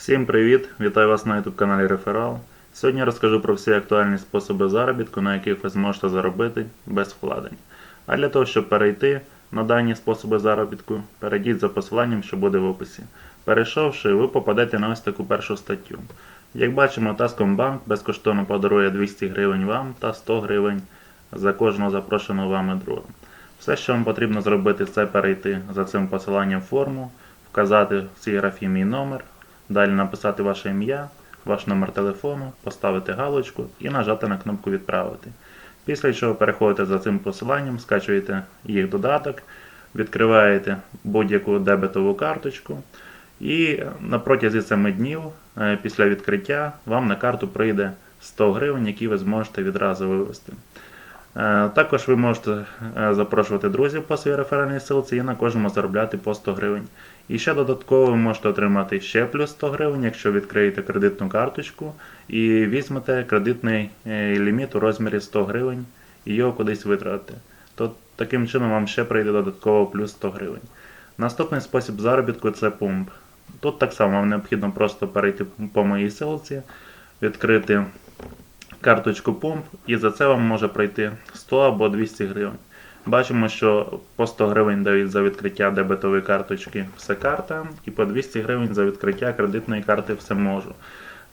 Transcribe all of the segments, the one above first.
Всім привіт! Вітаю вас на YouTube каналі Реферал. Сьогодні розкажу про всі актуальні способи заробітку, на яких ви зможете заробити без вкладень. А для того, щоб перейти на дані способи заробітку, перейдіть за посиланням, що буде в описі. Перейшовши, ви попадете на ось таку першу статтю. Як бачимо, Таскомбанк безкоштовно подарує 200 гривень вам та 100 гривень за кожного запрошеного вами друга. Все, що вам потрібно зробити, це перейти за цим посиланням в форму, вказати в цій графі мій номер, далі написати ваше ім'я, ваш номер телефону, поставити галочку і нажати на кнопку Відправити. Після чого переходите за цим посиланням, скачуєте їх додаток, відкриваєте будь-яку дебетову карточку. І на протязі 7 днів е, після відкриття вам на карту прийде 100 гривень, які ви зможете відразу вивести. Е, Також ви можете е, запрошувати друзів по своїй реферальній ссылці і на кожному заробляти по 100 гривень. І ще додатково ви можете отримати ще плюс 100 гривень, якщо відкриєте кредитну карточку і візьмете кредитний е, ліміт у розмірі 100 гривень і його кудись витратите. То таким чином вам ще прийде додатково плюс 100 гривень. Наступний спосіб заробітку це пумп. Тут так само вам необхідно просто перейти по моїй ссылці, відкрити карточку пумп, і за це вам може прийти 100 або 200 гривень. Бачимо, що по 100 гривень дають за відкриття дебетової карточки все карта, і по 200 гривень за відкриття кредитної карти все можу.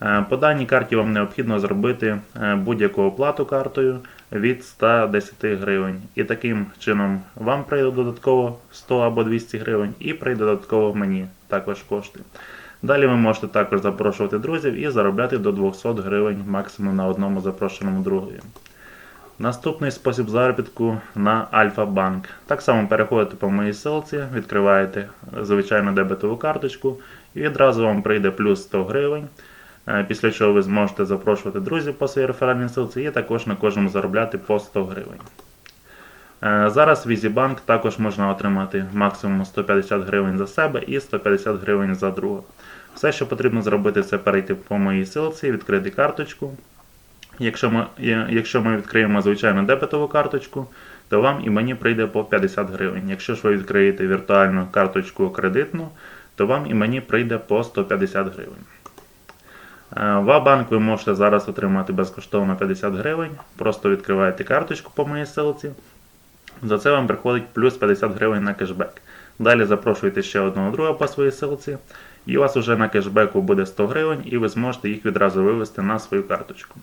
Е, По даній карті вам необхідно зробити е, будь-яку оплату картою від 110 гривень. І таким чином вам прийде додатково 100 або 200 гривень, і прийде додатково мені також кошти. Далі ви можете також запрошувати друзів і заробляти до 200 гривень максимум на одному запрошеному другові. Наступний спосіб заробітку на Альфа-банк. Так само переходите по моїй ссылці, відкриваєте звичайну дебетову карточку і відразу вам прийде плюс 100 гривень. Е, Після чого ви зможете запрошувати друзів по своїй реферальній ссылці і також на кожному заробляти по 100 гривень. Е, Зараз в EasyBank також можна отримати максимум 150 гривень за себе і 150 гривень за друга. Все, що потрібно зробити, це перейти по моїй ссылці, відкрити карточку. Якщо ми, е, якщо ми відкриємо звичайну дебетову карточку, то вам і мені прийде по 50 гривень. Якщо ж ви відкриєте віртуальну карточку кредитну, то вам і мені прийде по 150 гривень. Е, В банк ви можете зараз отримати безкоштовно 50 гривень. Просто відкриваєте карточку по моїй ссылці. За це вам приходить плюс 50 гривень на кешбек. Далі запрошуєте ще одного друга по своїй ссылці, і у вас вже на кешбеку буде 100 гривень, і ви зможете їх відразу вивести на свою карточку.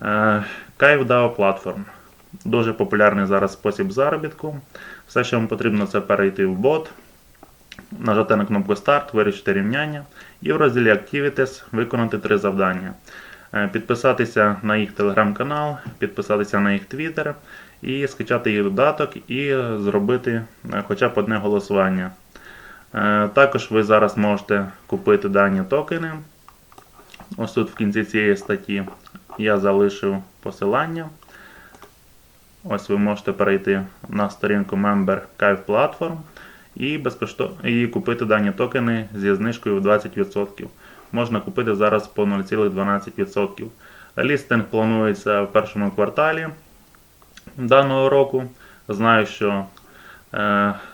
Е, KiveDAO Platform. Дуже популярний зараз спосіб заробітку. Все, що вам потрібно, це перейти в бот, нажати на кнопку Старт, вирішити рівняння і в розділі Activities виконати три завдання. Е, Підписатися на їх телеграм-канал, підписатися на їх твіттер і скачати їх додаток і зробити е, хоча б одне голосування. Е, Також ви зараз можете купити дані токени. Ось тут в кінці цієї статті я залишив посилання. Ось ви можете перейти на сторінку Member Kive Platform і безкоштовно і купити дані токени зі знижкою в 20%. Можна купити зараз по 0,12%. Лістинг планується в першому кварталі даного року. Знаю, що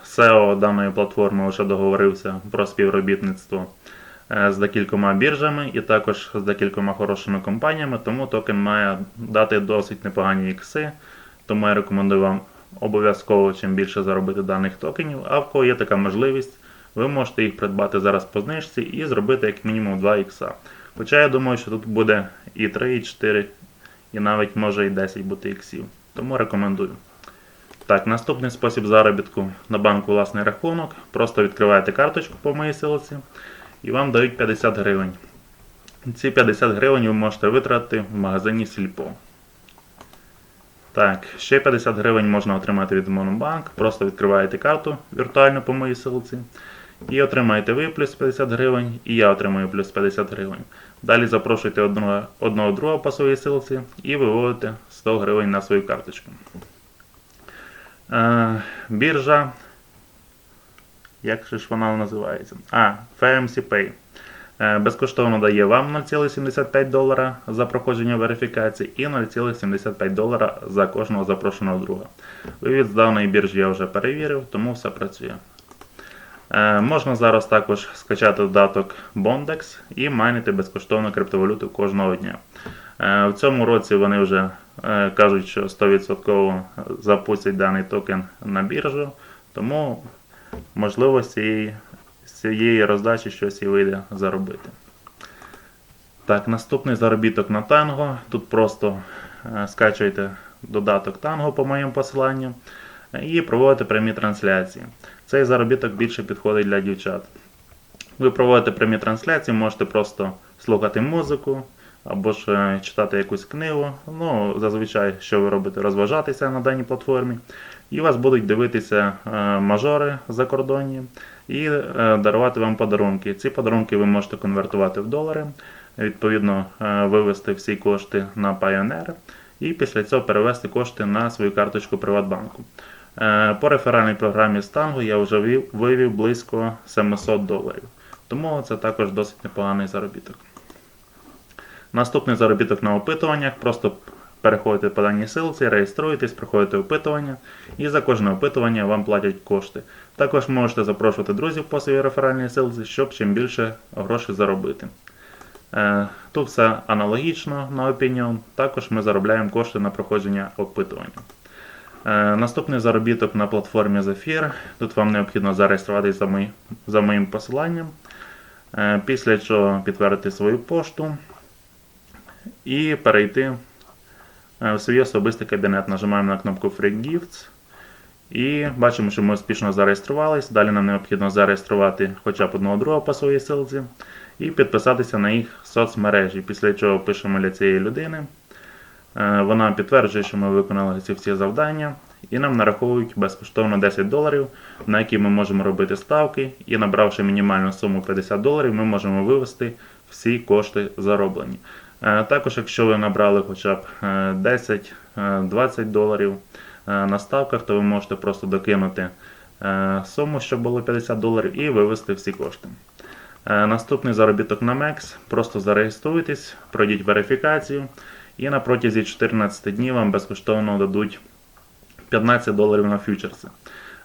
SEO даної платформи вже договорився про співробітництво е, з декількома біржами і також з декількома хорошими компаніями, тому токен має дати досить непогані ікси. Тому я рекомендую вам обов'язково чим більше заробити даних токенів. А в кого є така можливість, ви можете їх придбати зараз по знижці і зробити як мінімум 2 ікса. Хоча я думаю, що тут буде і 3, і 4, і навіть може і 10 бути іксів. Тому рекомендую. Так, наступний спосіб заробітку на банку власний рахунок. Просто відкриваєте карточку по моїй силці і вам дають 50 гривень. Ці 50 гривень ви можете витратити в магазині Сільпо. Так, ще 50 гривень можна отримати від Монобанк. Просто відкриваєте карту віртуально по моїй силці. І отримаєте ви плюс 50 гривень, і я отримаю плюс 50 гривень. Далі запрошуйте одного, одного друга по своїй силці і виводите 100 гривень на свою карточку. Е, біржа. Як ж вона називається? А, FMC Pay. Е, Безкоштовно дає вам 0,75 долара за проходження верифікації і 0,75 долара за кожного запрошеного друга. Вивід з даної біржі я вже перевірив, тому все працює. Е, можна зараз також скачати додаток Bondex і майнити безкоштовно криптовалюту кожного дня. Е, в цьому році вони вже кажуть, що 100% запустять даний токен на біржу, тому можливо з цієї, роздачі щось і вийде заробити. Так, наступний заробіток на танго. Тут просто е, скачуєте додаток танго по моїм посиланням і проводите прямі трансляції. Цей заробіток більше підходить для дівчат. Ви проводите прямі трансляції, можете просто слухати музику або ж е, читати якусь книгу. Ну, зазвичай, що ви робите, розважатися на даній платформі. І вас будуть дивитися е, мажори закордонні і е, дарувати вам подарунки. Ці подарунки ви можете конвертувати в долари, відповідно, вивести всі кошти на Pioneer і після цього перевести кошти на свою карточку Приватбанку. По реферальній програмі з Tango я вже вивів близько 700 доларів. Тому це також досить непоганий заробіток. Наступний заробіток на опитуваннях. Просто переходите по даній силці, реєструєтесь, проходите опитування, і за кожне опитування вам платять кошти. Також можете запрошувати друзів по своїй реферальній силці, щоб чим більше грошей заробити. Е, Тут все аналогічно на Opinion. Також ми заробляємо кошти на проходження опитування. Е, Наступний заробіток на платформі Zephyr. Тут вам необхідно зареєструватися за, мої- за моїм посиланням. Е, Після чого підтвердити свою пошту і перейти е, в свій особистий кабінет. Нажимаємо на кнопку Free Gifts. І бачимо, що ми успішно зареєструвались. Далі нам необхідно зареєструвати хоча б одного другого по своїй силці і підписатися на їх соцмережі. Після чого пишемо для цієї людини. Е, Вона підтверджує, що ми виконали ці всі завдання, і нам нараховують безкоштовно 10 доларів, на які ми можемо робити ставки. І набравши мінімальну суму 50 доларів, ми можемо вивести всі кошти зароблені. Е, Також, якщо ви набрали хоча б е, 10-20 доларів е, на ставках, то ви можете просто докинути е, суму, щоб було 50 доларів, і вивести всі кошти. Е, Наступний заробіток на MEX. Просто зареєструйтесь, пройдіть верифікацію, і на протязі 14 днів вам безкоштовно дадуть 15 доларів на фьючерси.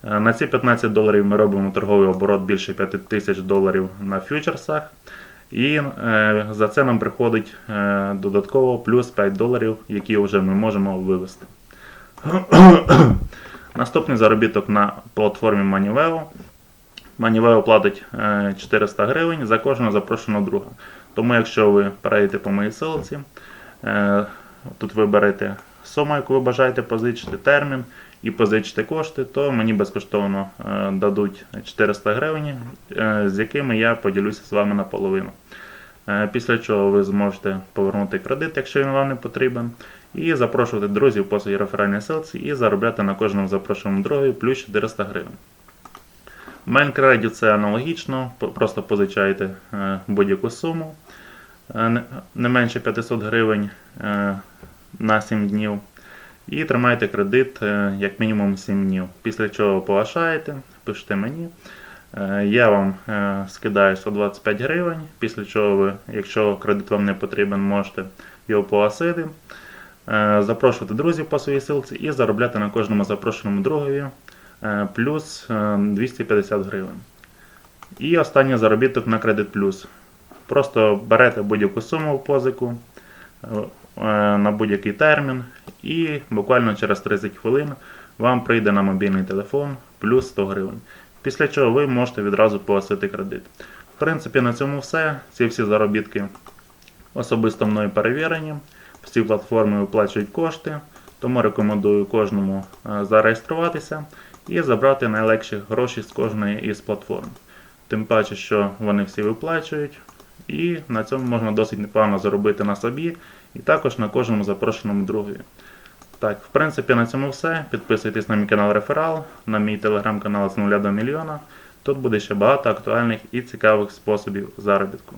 Е, На ці 15 доларів ми робимо торговий оборот більше 5 тисяч доларів на фьючерсах. І е, за це нам приходить е, додатково плюс 5 доларів, які вже ми можемо вивести. Наступний заробіток на платформі Maniveo. Maniveo платить е, 400 гривень за кожного запрошеного друга. Тому, якщо ви перейдете по моїй ссылці, е, тут виберете суму, яку ви бажаєте позичити, термін і позичите кошти, то мені безкоштовно е, дадуть 400 гривень, е, з якими я поділюся з вами наполовину. Е, Після чого ви зможете повернути кредит, якщо він вам не потрібен, і запрошувати друзів по своїй реферальній ссылці і заробляти на кожному запрошеному другові плюс 400 гривень. В Майнкрафті це аналогічно, просто позичаєте будь-яку суму не- менше 500 гривень на 7 днів. І тримаєте кредит е, як мінімум 7 днів. Після чого погашаєте, пишете мені. Е, Я вам е, скидаю 125 гривень, після чого ви, якщо кредит вам не потрібен, можете його погасити. Запрошувати друзів по своїй силці і заробляти на кожному запрошеному другові плюс е, 250 гривень. І останній заробіток на кредит плюс. Просто берете будь-яку суму в позику на будь-який термін, і буквально через 30 хвилин вам прийде на мобільний телефон плюс 100 гривень. Після чого ви можете відразу погасити кредит. В принципі, на цьому все. Ці всі заробітки особисто мною перевірені. Всі платформи виплачують кошти, тому рекомендую кожному е, зареєструватися і забрати найлегші гроші з кожної із платформ. Тим паче, що вони всі виплачують, і на цьому можна досить непогано заробити на собі і також на кожному запрошеному другові. Так, в принципі, на цьому все. Підписуйтесь на мій канал Реферал, на мій телеграм-канал з 0 до мільйона. Тут буде ще багато актуальних і цікавих способів заробітку.